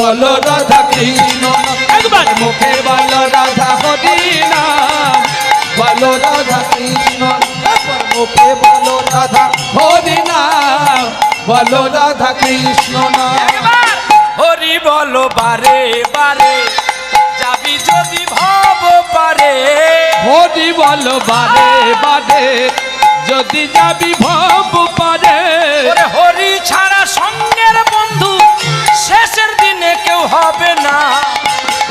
বলো রাধা কৃষ্ণ। একবার। মুখে বলো রাধা হরি নাম বলো রাধা কৃষ্ণ। একবার মুখে বলো রাধা হরি নাম বলো রাধা কৃষ্ণ নাম হরি বলো বারে বারে যাবি যদি ভাব পারে। হরি বলো বারে বারে যদি যাবি ভব পারে। হবে না।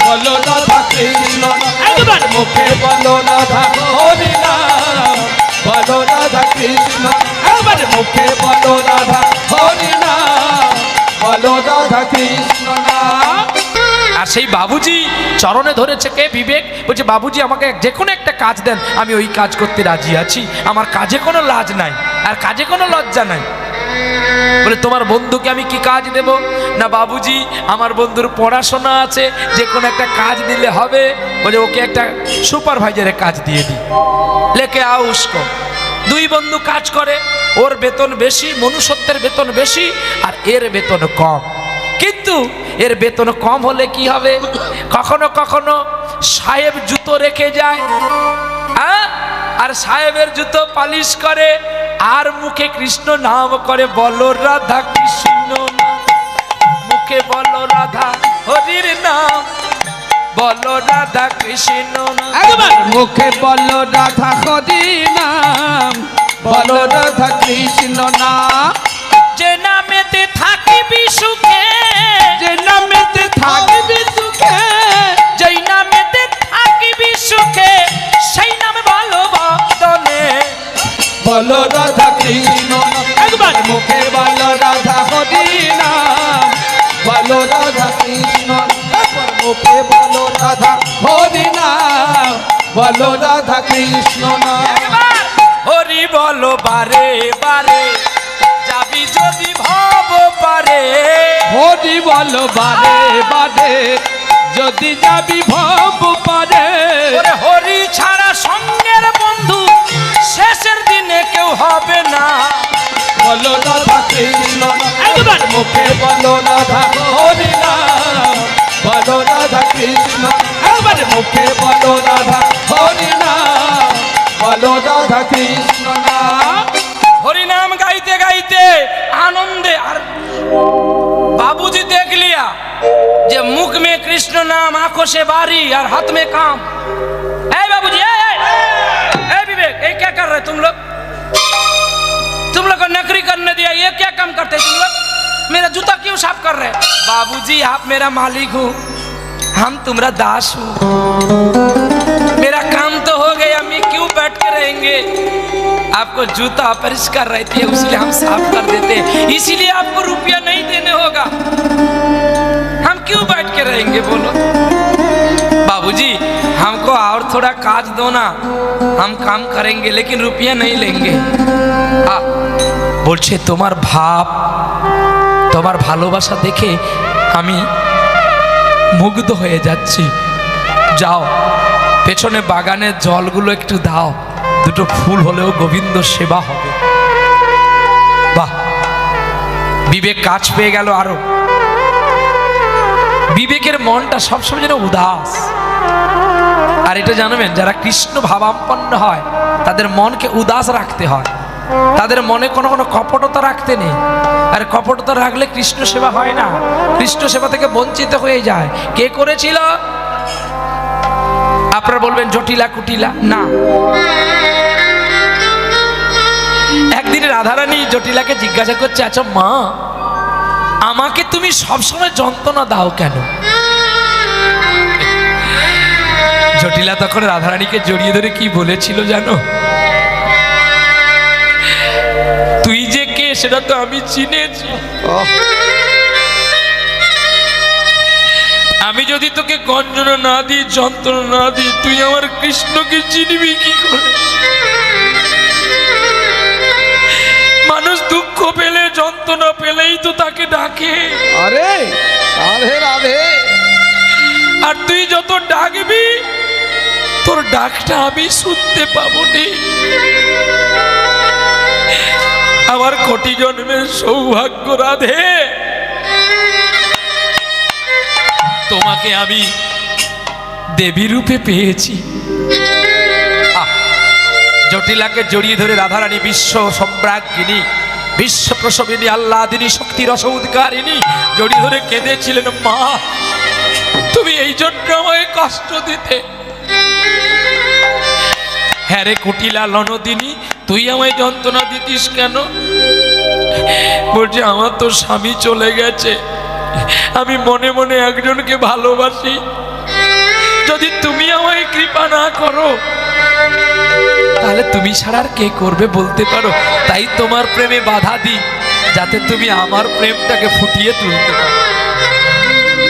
বলো রাধা কৃষ্ণ একবার মুখে বলো রাধা হরি নাম বলো রাধা কৃষ্ণ একবার মুখে বলো রাধা হরি নাম বলো রাধা কৃষ্ণ আর সেই বাবুজি চরণে ধরেছে কে বিবেক? বলছে বাবুজি আমাকে যে কোনো একটা কাজ দেন আমি ওই কাজ করতে রাজি আছি। আমার কাজে কোনো লাজ নাই আর কাজে কোনো লজ্জা নাই। বলে, তোমার বন্ধুকে আমি কি কাজ দেব? না বাবুজি, আমার বন্ধুর পড়াশোনা আছে, যে কোনো একটা কাজ দিলে হবে। বলে, ওকে একটা সুপারভাইজারের কাজ দিয়ে দিই। লেকে আও দুই বন্ধু কাজ করে, ওর বেতন বেশি, মনুষ্যত্বের বেতন বেশি, আর এর বেতন কম। কিন্তু এর বেতন কম হলে কি হবে? কখনো কখনো সাহেব জুতো রেখে যায়। হ্যাঁ? আর সাহেবের জুতো পালিশ করে আর মুখে কৃষ্ণ নাম করে বলো রাধা কৃষ্ণ। মুখে বলো রাধা হরির নাম বলো রাধা কৃষ্ণ একবার। মুখে বলো রাধা হরি নাম বলো রাধা কৃষ্ণ নাম। যে নামেতে থাকিবি সুখে যে নামেতে থাকবি সুখে বলো রাধা কৃষ্ণ। একবার। মুখে বলো রাধা হরি নাম বলো রাধা কৃষ্ণ। একবার মুখে বলো রাধা হরি নাম বলো রাধা কৃষ্ণ নাম হরি বলো বারে বারে যাবি যদি ভাব পারে। হরি বলো বারে বারে যদি যাবি ভব পারে। হরি ছাড়া সঙ্গের বন্ধু কেউ হবে না বলো রাধা কৃষ্ণ একবার। মুখে বলো রাধা হরি নাম বলো রাধা কৃষ্ণ একবার। মুখে বলো রাধা হরি নাম বলো রাধা কৃষ্ণ হরি নাম গাইতে গাইতে আনন্দে আর বাবুজি দেখ লিয়া যে মুখ মে কৃষ্ণ নাম আঁখো সে বাড়ি আর হাত মে কাম। এই বাবুজি এই বিবেক এই কে কর রে कर रहे बाबूजी आप मेरा मालिक हो हम तुम्हारा दास हूँ मेरा काम तो हो गया मैं क्यों बैठ के रहेंगे आपको जूता अपरिष्कार रहती है इसलिए हम साफ कर देते हैं इसीलिए आपको रुपया नहीं देने होगा हम क्यों बैठ के रहेंगे बोलो बाबूजी हमको और थोड़ा काज दो ना हम काम करेंगे लेकिन रुपया नहीं लेंगे आ, বলছে তোমার ভাব তোমার ভালোবাসা দেখে আমি মুগ্ধ হয়ে যাচ্ছি। যাও, পেছনে বাগানের জলগুলো একটু দাও। দুটো ফুল হলেও গোবিন্দ সেবা হবে। বাহ, বিবেক কাজ পেয়ে গেল আরও। বিবেকের মনটা সবসময় যেন উদাস। আর এটা জানবেন, যারা কৃষ্ণ ভাবাম্পন্ন হয়, তাদের মনকে উদাস রাখতে হয়। তাদের মনে কোনো কোনো কপটতা রাখতে নেই। আর কপটতা রাখলে কৃষ্ণ সেবা হয় না। কৃষ্ণ সেবা থেকে বঞ্চিত হয়ে যায়। কে করেছিল? আপনারা বলবেন, জটিলা কুটিলা? না। একদিন রাধারানী জটিলাকে জিজ্ঞাসা করছে আচ্ছা মা, আমাকে তুমি সবসময় যন্ত্রণা দাও কেন? জটিলা তখন রাধারানীকে জড়িয়ে ধরে কি বলেছিল জানো? সেটা তো আমি চিনেছি। আমি যদি তোকে গঞ্জনা না দিই যন্ত্রণা না দিই তুই আমার কৃষ্ণকে চিনবি কি করে? মানুষ দুঃখ পেলে যন্ত্রণা পেলেই তো তাকে ডাকে। আরে রাধে রাধে। আর তুই যত ডাকবি তোর ডাকটা আমি শুনতে পাবো নি। আমার কোটি জন্মের সৌভাগ্য রাধে। তোমাকে আমি দেবী রূপে পেয়েছি। জটিলাকে জড়িয়ে ধরে রাধারানী বিশ্ব সম্রাজ্ঞিনী, বিশ্ব প্রসবিনী আল্লাদিনী শক্তি রসউদ্গারিনী জড়িয়ে ধরে কেঁদেছিলেন মা। তুমি এই জন্য আমায় কষ্ট দিতে হ্যাঁ রে কুটিলা লনদিনী তুই আমায় যন্ত্রণা দিতিস কেন? বলছে আমার তো স্বামী চলে গেছে। আমি মনে মনে একজনকে ভালোবাসি। যদি তুমি আমায় কৃপা না করো তাহলে তুমি ছাড়া আর কে করবে বলতে পারো? তাই তোমার প্রেমে বাধা দিই যাতে তুমি আমার প্রেমটাকে ফুটিয়ে তুলতে পারো।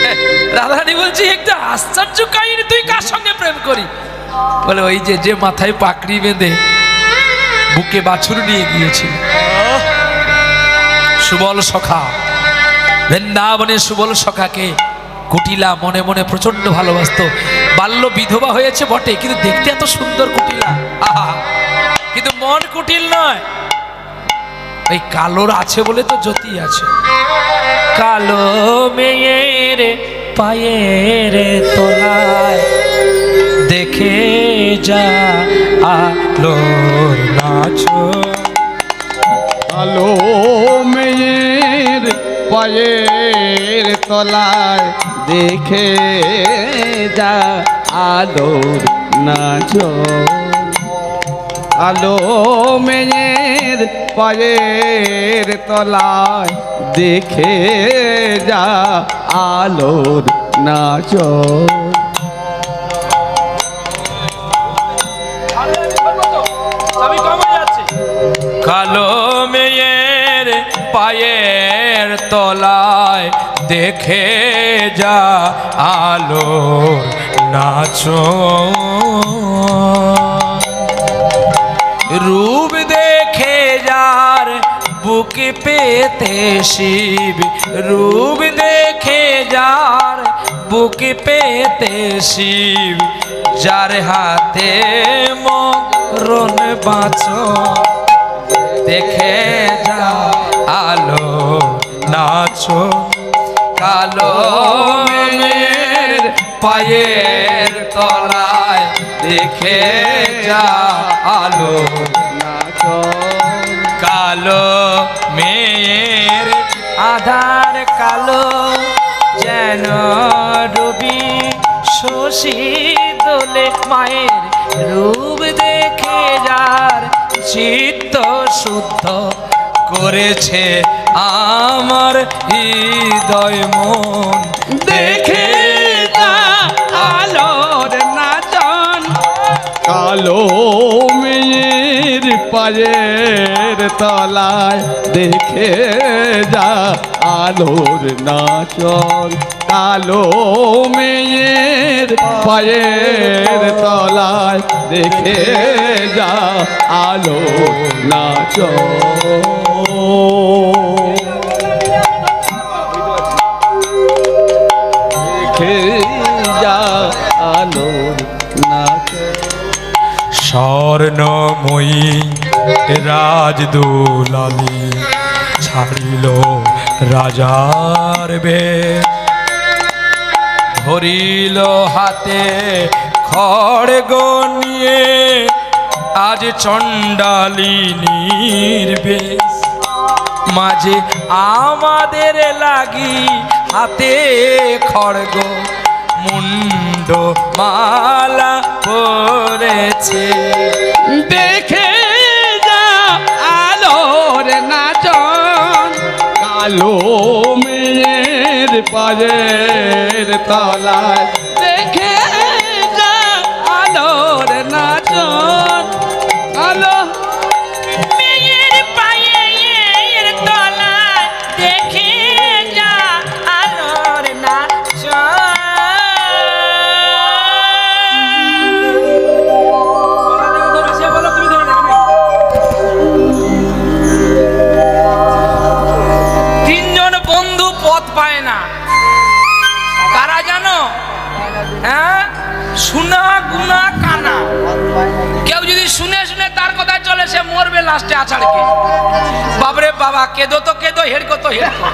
হ্যাঁ, রাধারানী বলছি একটা আশ্চর্য কাহিনী তুই কার সঙ্গে প্রেম করি? বলে, ওই যে যে মাথায় পাকড়ি বেঁধে বুকে বাছুর নিয়ে গিয়েছিল। সুবল সখা, বৃন্দাবনে সুবল সখাকে কুটিলা মনে মনে প্রচণ্ড ভালোবাসতো। বাল্য বিধবা হয়েছে বটে, কিন্তু দেখতে এত সুন্দর কুটিলা। কিন্তু মন কুটিল নয়। ওই কালোর আছে বলে তো জ্যোতি আছে। কালো মেয়ের পায়ের তোলায় দেখে যা আলোর নাচো আলো মেয়ের পায়ের তলায় দেখে যা আলোর নাচ আলো মেয়ের পায়ের তলায় দেখে যা আলোর নাচ কালো মেয়ের পায়ের তলায় দেখে যা আলো নাচো। রূপ দেখে যার বুক পেতে শিব, রূপ দেখে যার বুক পেতে শিব, যার হাতে মরণ বাঁচো। দেখে যা আলো নাচো। কালো পায়ের তলায় দেখে যা আলো নাচ। কালো মেয়ের আধার কালো যেন রবি শশী দোলে মায়ের রূপ দেখে যার চিত্ত শুদ্ধ করেছে আমার হৃদয় মন। দেখে আলোর নাচন। কালো মেয়ের পায়ের তলায় দেখে যা আলোর নাচন। কালো মেয়ের পায়ের তলায় দেখে যা আলোর নাচন দেখে যা আলোর নাচন স্বর্ণময়ী রাজদুলালি ছাড়িল রাজার বে ধরিল হাতে খড়গ নিয়ে আজ চণ্ডালিনীর বেশ মাঝে আমাদের লাগি হাতে খড়গ মুন্ড মালা পরেছে। দেখে যা আলোর নাচন, কালো মেয়ের পায়ের তলায় হ্যাঁ? গুনা, কানা। কেউ যদি শুনে শুনে তার চলে, সে মরবে লাস্টে বাবরে বাবা, কেদো তো কেদো, হেড়কো তো হেড়কো।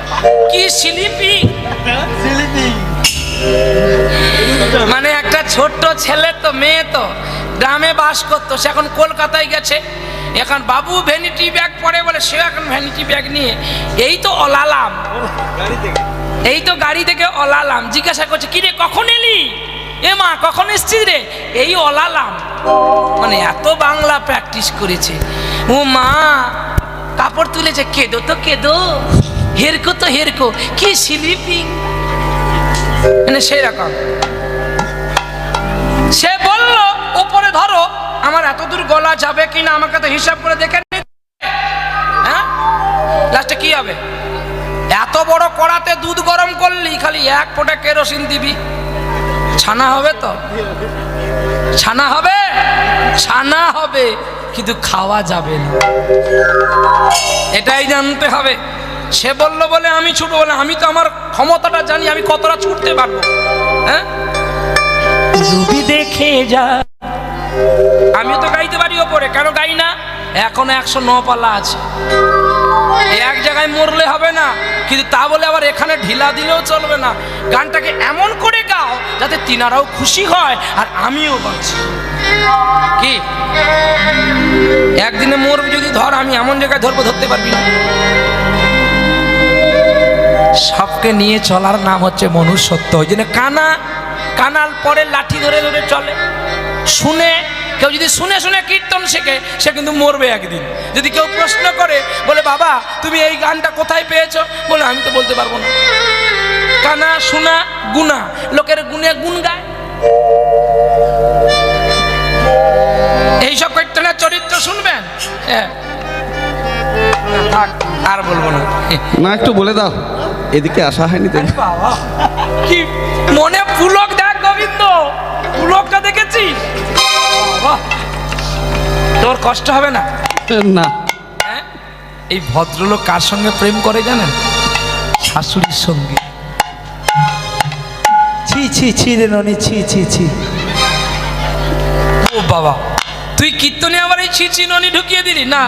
কি শিলিপি? ছোট্ট ছেলে তো, মেয়ে তো, গ্রামে বাস করতো, সে এখন কলকাতায় গেছে। এখন বাবু ভ্যানিটি ব্যাগ পরে বলে সে এখন ভ্যানিটি ব্যাগ নিয়ে। এই তো অলালাম। এই তো গাড়ি থেকে অলালাম। জিজ্ঞাসা করছে, কিরে, কখন এলি? কখন এসছিস রে? এই অলালাম। মানে এত বাংলা প্র্যাকটিস করেছে। ও মা, কাপড় তুলেছে। কেদো তো, কেদো। হেরকো তো হেরকো। কি স্লিপিং মানে সেই রকম সে বলল, ওপরে ধরো। আমার এত দূর গলা যাবে কিনা আমাকে তো হিসাব করে দেখে হ্যাঁ? লাস্টে কি হবে? এত বড় কড়াতে দুধ গরম করলি, খালি এক ফোঁটা কেরোসিন দিবি। ছানা হবে তো? ছানা হবে? ছানা হবে, কিন্তু খাওয়া যাবে না। এটাই জানতে হবে। সে বলল বলে আমি ছুটবো বলে, আমি তো আমার ক্ষমতাটা জানি, আমি কতটা ছুটতে পারব। হ্যাঁ? দেখে যা। আমিও তো গাইতে পারি ওপরে, কেন গাই না? এখন একশো ন পাল্লা আছে। এক জায়গায় মরলে হবে না। কিন্তু তা বলে আবার এখানে ঢিলা দিলেও চলবে না। গানটাকে এমন করে গাও যাতে তিনারাও খুশি হয় আর আমিও বাঁচি। কি? একদিনে মরবি যদি ধর, আমি এমন জায়গায় ধরবো, ধরতে পারবি না। সবকে নিয়ে চলার নাম হচ্ছে মনুষ্যত্ব। ওই জন্য কানা, কানাল পরে লাঠি ধরে ধরে চলে। শুনে কেউ যদি শুনে শুনে কীর্তন শেখে সে কিন্তু মরবে একদিন। যদি কেউ প্রশ্ন করে বলে বাবা তুমি এই গানটা কোথায় পেয়েছ? বলে আমি তো বলতে পারব না। কানা শোনা গুনা লোকের গুনে গুণ গায়। এইসব কীর্তনের চরিত্র শুনবেন? হ্যাঁ। আর বলব না। না একটু বলে দাও। এদিকে আসা হয়নি তো। কি মনে পুলক দেখ গোবিন্দ। পুলকটা দেখেছিস? বাবা তোর কষ্ট হবে না? না। হ্যাঁ? এই ভদ্রলোক কার সঙ্গে প্রেম করে জানেন? শাশুড়ির সঙ্গে। ছি ছি ছি রে ননি ছি ছি ছি। ও বাবা তুই কীর্তনে আমার এই ছিচিননি ঢুকিয়ে দিলি? না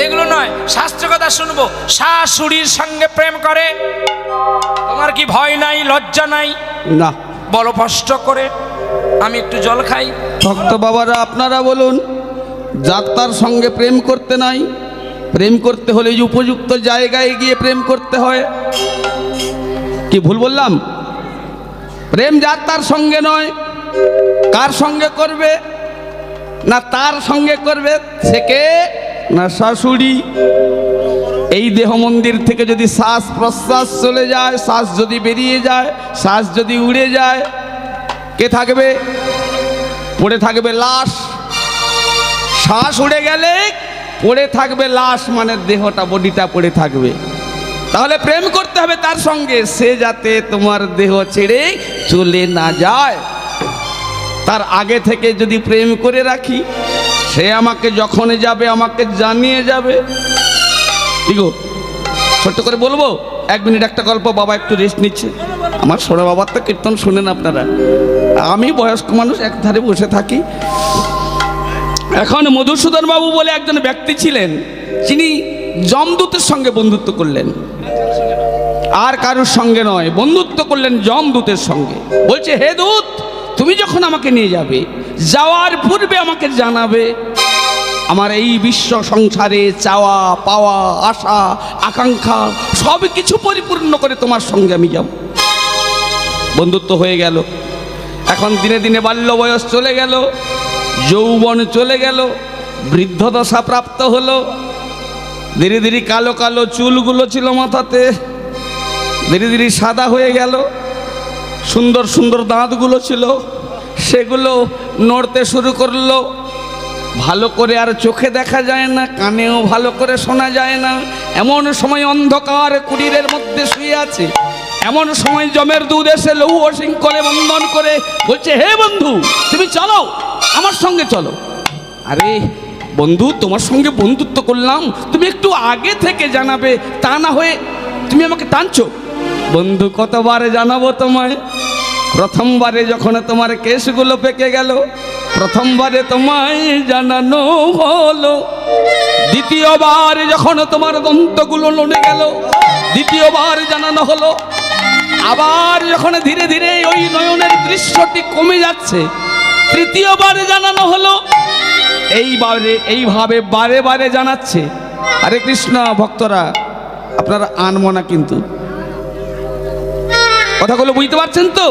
এগুলো নয় শাস্ত্র কথা শুনব। শাশুড়ির সঙ্গে প্রেম করে। তোমার কি ভয় নাই লজ্জা নাই? না। বলো কষ্ট করে। আমি একটু জল খাই। ভক্ত বাবারা, আপনারা বলুন যাত্রার সঙ্গে প্রেম করতে নাই, প্রেম করতে হলে উপযুক্ত জায়গায় গিয়ে প্রেম করতে হয়। কি ভুল বললাম? প্রেম যাত্রার সঙ্গে নয়, কার সঙ্গে করবে, না তার সঙ্গে করবে, সে কে? না শাশুড়ি। এই দেহ মন্দির থেকে যদি শ্বাস প্রশ্বাস চলে যায়, শ্বাস যদি বেরিয়ে যায়, শ্বাস যদি উড়ে যায় কে থাকবে? পড়ে থাকবে লাশ। শ্বাস উড়ে গেলে পড়ে থাকবে লাশ মানে দেহটা, বডিটা পড়ে থাকবে। তাহলে প্রেম করতে হবে তার সঙ্গে, সে যাতে তোমার দেহ ছেড়ে চলে না যায়। তার আগে থেকে যদি প্রেম করে রাখি, সে আমাকে যখন যাবে, আমাকে জানিয়ে যাবে। কি গো? ছোট্ট করে বলব? এক মিনিট একটা গল্প, বাবা একটু রেস্ট নিচ্ছে। আমার সোনা বাবার তো কীর্তন শুনেন আপনারা। আমি বয়স্ক মানুষ একধারে বসে থাকি। এখন মধুসূদন বাবু বলে একজন ব্যক্তি ছিলেন, যিনি জমদূতের সঙ্গে বন্ধুত্ব করলেন। আর কারোর সঙ্গে নয়, বন্ধুত্ব করলেন জমদূতের সঙ্গে। বলছে, হে দূত, তুমি যখন আমাকে নিয়ে যাবে, যাওয়ার পূর্বে আমাকে জানাবে, আমার এই বিশ্ব সংসারে চাওয়া, পাওয়া, আশা, আকাঙ্ক্ষা সব কিছু পরিপূর্ণ করে তোমার সঙ্গে আমি যাব। বন্ধুত্ব হয়ে গেল। এখন দিনে দিনে বাল্য বয়স চলে গেল, যৌবন চলে গেল বৃদ্ধদশা প্রাপ্ত হলো। ধীরে ধীরে কালো কালো চুলগুলো ছিল মাথাতে, ধীরে ধীরে সাদা হয়ে গেল। সুন্দর সুন্দর দাঁতগুলো ছিল, সেগুলো নড়তে শুরু করল। ভালো করে আর চোখে দেখা যায় না, কানেও ভালো করে শোনা যায় না। এমন সময় অন্ধকার কুটিরের মধ্যে শুয়ে আছে। এমন সময় জমের দুধ এসে লৌহ করে বন্ধন করে বলছে, হে বন্ধু, তুমি চলো, আমার সঙ্গে চলো। আরে বন্ধু, তোমার সঙ্গে বন্ধুত্ব করলাম, তুমি একটু আগে থেকে জানাবে, তা না হয়ে তুমি আমাকে টানছো? বন্ধু, কতবারে জানাব তোমায়? প্রথমবারে যখন তোমার কেসগুলো পেকে গেল, প্রথমবারে তোমায় জানানো হলো। দ্বিতীয়বার যখন তোমার দন্তগুলো লড়ে গেল, দ্বিতীয়বার জানানো হলো আবার যখন ধীরে ধীরে ওই নয়নের দৃশ্যটি কমে যাচ্ছে, তৃতীয়বারে জানানো হলো, এইবারে, এইভাবে বারে বারে জানাচ্ছে। আরে কৃষ্ণ ভক্তরা, আপনারা আনমো না কিন্তু। কথাগুলো বুঝতে পারছেন তো?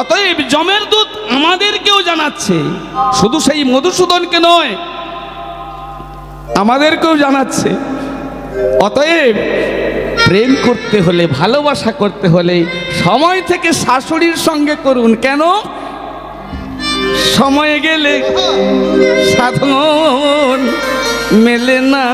অতএব জমের দূত আমাদেরকেও জানাচ্ছে। শুধু সেই মধুসূদনকে নয়, আমাদেরকেও জানাচ্ছে। অতএব প্রেম করতে হলে, ভালোবাসা করতে হলে সময় থেকে শাশুড়ির সঙ্গে করুন। কেন? সময় গেলে সাধন মেলে না।